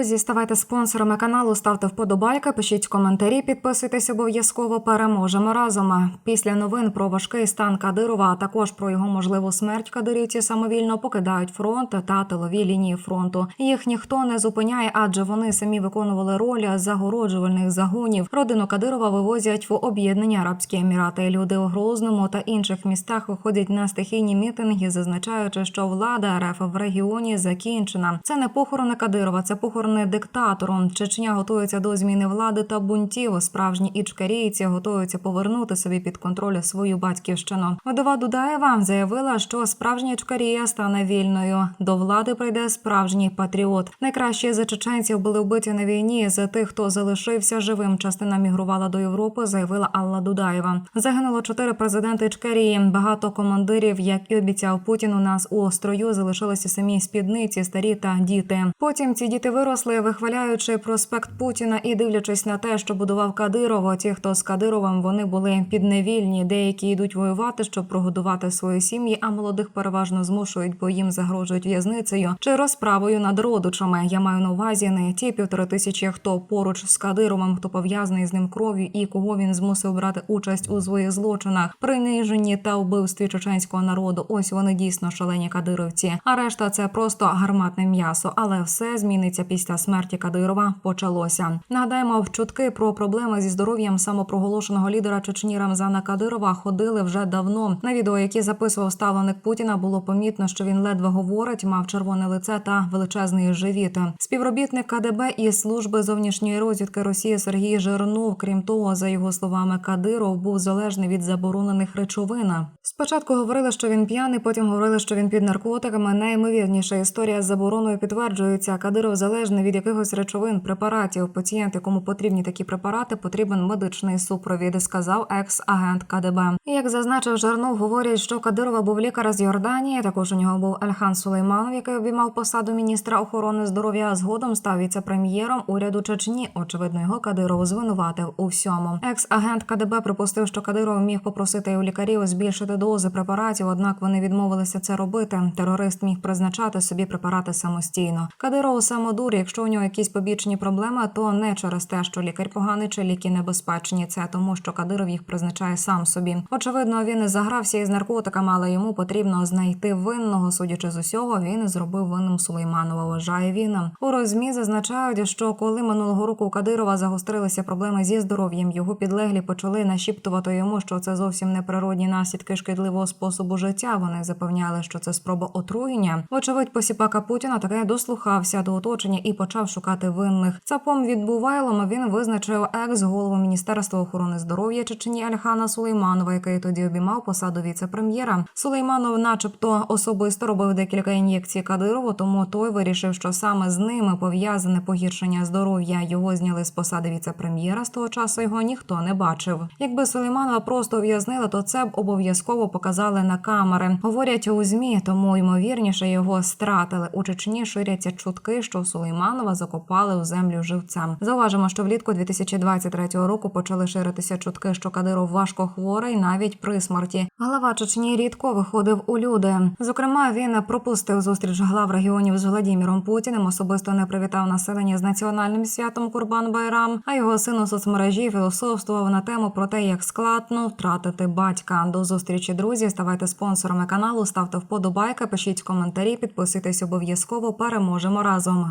друзі, ставайте спонсорами каналу, ставте вподобайки, пишіть коментарі, підписуйтесь обов'язково. Переможемо разом. Після новин про важкий стан Кадирова, а також про його можливу смерть кадирівці самовільно покидають фронт та тилові лінії фронту. Їх ніхто не зупиняє, адже вони самі виконували роль загороджувальних загонів. Родину Кадирова вивозять в об'єднані Арабські Емірати. Люди у Грозному та інших містах виходять на стихійні мітинги, зазначаючи, що влада РФ в регіоні закінчена. Це не похорони Кадирова, це похорони диктатору. Чечня готується до зміни влади та бунтів. Справжні ічкерійці готуються повернути собі під контроль свою батьківщину. Вдова Дудаєва заявила, що справжня Ічкерія стане вільною. До влади прийде справжній патріот. Найкращі з чеченців були вбиті на війні. З тих, хто залишився живим, частина мігрувала до Європи, заявила Алла Дудаєва. Загинуло чотири президенти Ічкерії. Багато командирів, як і обіцяв Путін, у нас у острою залишилися самі спідниці, старі та діти. Потім ці діти виросли, вихваляючи проспект Путіна і дивлячись на те, що будував Кадиров. Ті, хто з Кадировим, вони були підневільні. Деякі йдуть воювати, щоб прогодувати свої сім'ї, а молодих переважно змушують, бо їм загрожують в'язницею чи розправою над родичами. Я маю на увазі не ті півтори тисячі, хто поруч з Кадировим, хто пов'язаний з ним кров'ю і кого він змусив брати участь у своїх злочинах, приниженні та вбивстві чеченського народу. Ось вони дійсно шалені кадировці. А решта це просто гарматне м'ясо. Але все зміниться після смерті Кадирова. Почалося. Нагадаємо, в чутки про проблеми зі здоров'ям самопроголошеного лідера Чечні Рамзана Кадирова ходили вже давно. На відео, які записував ставленик Путіна, було помітно, що він ледве говорить, мав червоне лице та величезний живіт. Співробітник КДБ і служби зовнішньої розвідки Росії Сергій Жирнов. Крім того, за його словами, Кадиров був залежний від заборонених речовин. Спочатку говорили, що він п'яний, потім говорили, що він під наркотиками. Найімовірніша історія з забороною підтверджується. Кадиров залежний від якихось речовин, препаратів. Пацієнт, якому потрібні такі препарати, потрібен медичний супровід, сказав екс-агент КДБ. Як зазначив Жарнов, говорять, що Кадирова був лікар з Йорданії. Також у нього був Альхан Сулейманов, який обіймав посаду міністра охорони здоров'я. а Згодом став віце-прем'єром уряду Чечні. Очевидно, його Кадиров звинуватив у всьому. Екс-агент КДБ припустив, що Кадиров міг попросити у лікарів збільшити дози препаратів, однак вони відмовилися це робити. Терорист міг призначати собі препарати самостійно. Кадиров самодур, якщо у нього якісь побічні проблеми, то не через те, що лікар поганий чи ліки небезпечні. Це тому, що Кадиров їх призначає сам собі. Очевидно, він загрався із наркотиками, але йому потрібно знайти винного. Судячи з усього, він зробив винним Сулейманова. Вважає він. У розмі зазначають, що коли минулого року у Кадирова загострилися проблеми зі здоров'ям, його підлеглі почали нашіптувати йому, що це зовсім не природні наслідки шкідливого способу життя. Вони запевняли, що це спроба отруєння. Вочевидь, посіпака Путіна таке дослухався до оточення і почав шукати винних. Цапом від Бувайлом він визначив екс-голову міністерства охорони здоров'я Чечені Альхана Сулейманова, який тоді обіймав посаду віце-прем'єра. Сулейманов, начебто, особисто робив декілька ін'єкцій Кадирову, тому той вирішив, що саме з ними пов'язане погіршення здоров'я. Його зняли з посади віце-прем'єра. З того часу його ніхто не бачив. Якби Сулейманова просто ув'язнили, то це б обов'язково показали на камери. Говорять у змі, тому ймовірніше його стратили. У Чечні ширяться чутки, що Сулейманова закопали в землю живцем. Зауважимо, що влітку 2023 року почали ширитися чутки, що Кадиров важко хворий навіть при смерті. Глава Чечні рідко виходив у люди. Зокрема, він пропустив зустріч глав регіонів з Владіміром Путіним. Особисто не привітав населення з національним святом Курбан Байрам. А його син у соцмережі філософствував на тему про те, як складно втратити батька. До зустрічі, друзі. Ставайте спонсорами каналу, ставте вподобайки, пишіть коментарі, підписуйтесь обов'язково. Переможемо разом.